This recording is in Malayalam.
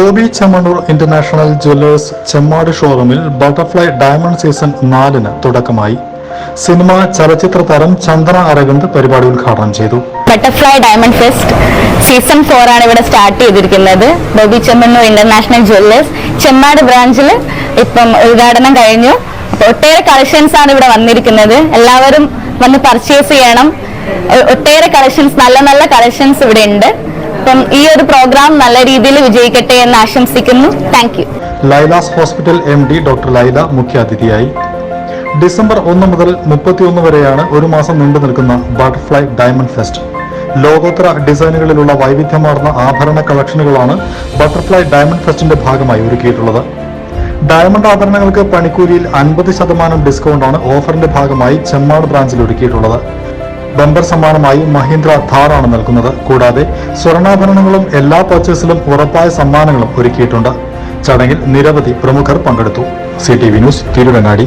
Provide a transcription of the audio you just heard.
ബോബി ചെമ്മണ്ണൂർ ഇന്റർനാഷണൽ ജ്വല്ലേഴ്സ് ചെമ്മാട് ഷോറൂമിൽ ബട്ടർഫ്ലൈ ഡയമണ്ട് സീസൺ നാലിന് തുടക്കമായി. സിനിമ ചലച്ചിത്ര താരം ചന്ദന അരവിന്ദ് പരിപാടി ഉദ്ഘാടനം ചെയ്തു. Butterfly diamond fest season four ആണ് ഇവിടെ സ്റ്റാർട്ട് ചെയ്തിരിക്കുന്നത്. ബോബി ചെമ്മണ്ണൂർ ഇന്റർനാഷണൽ ജ്വല്ലേഴ്സ് ചെമ്മാട് ബ്രാഞ്ചിൽ ഇപ്പം ഉദ്ഘാടനം കഴിഞ്ഞു. ഒട്ടേറെ കളക്ഷൻസ് ആണ് ഇവിടെ വന്നിരിക്കുന്നത്. എല്ലാവരും വന്ന് പർച്ചേസ് ചെയ്യണം. ഒട്ടേറെ കളക്ഷൻസ് നല്ല നല്ല കളക്ഷൻസ് ഇവിടെ ഉണ്ട്. അപ്പം ഈ ഒരു പ്രോഗ്രാം നല്ല രീതിയിൽ വിജയിക്കട്ടെ എന്ന് ആശംസിക്കുന്നു. Thank you Laila's hospital M D doctor Laila മുഖ്യാതിഥിയായി. ഡിസംബർ ഒന്ന് മുതൽ മുപ്പത്തിയൊന്ന് വരെയാണ് ഒരു മാസം നീണ്ടു നിൽക്കുന്ന ബട്ടർഫ്ലൈ ഡയമണ്ട് ഫെസ്റ്റ് ലോകോത്തര ഡിസൈനുകളിലുള്ള വൈവിധ്യമാർന്ന ആഭരണ കളക്ഷനുകളാണ് ബട്ടർഫ്ലൈ ഡയമണ്ട് ഫെസ്റ്റിന്റെ ഭാഗമായി ഒരുക്കിയിട്ടുള്ളത്. ഡയമണ്ട് ആഭരണങ്ങൾക്ക് പണിക്കൂലിയിൽ അൻപത് ശതമാനം ഡിസ്കൗണ്ടാണ് ഓഫറിന്റെ ഭാഗമായി ചെമ്മാട് ബ്രാഞ്ചിൽ ഒരുക്കിയിട്ടുള്ളത്. ബമ്പർ സമ്മാനമായി മഹീന്ദ്ര ഥാറാണ് നൽകുന്നത്. കൂടാതെ സ്വർണാഭരണങ്ങളും എല്ലാ പർച്ചേസിലും ഉറപ്പായ സമ്മാനങ്ങളും ഒരുക്കിയിട്ടുണ്ട്. ചടങ്ങിൽ നിരവധി പ്രമുഖർ പങ്കെടുത്തു. C T V news Thiruvangadi.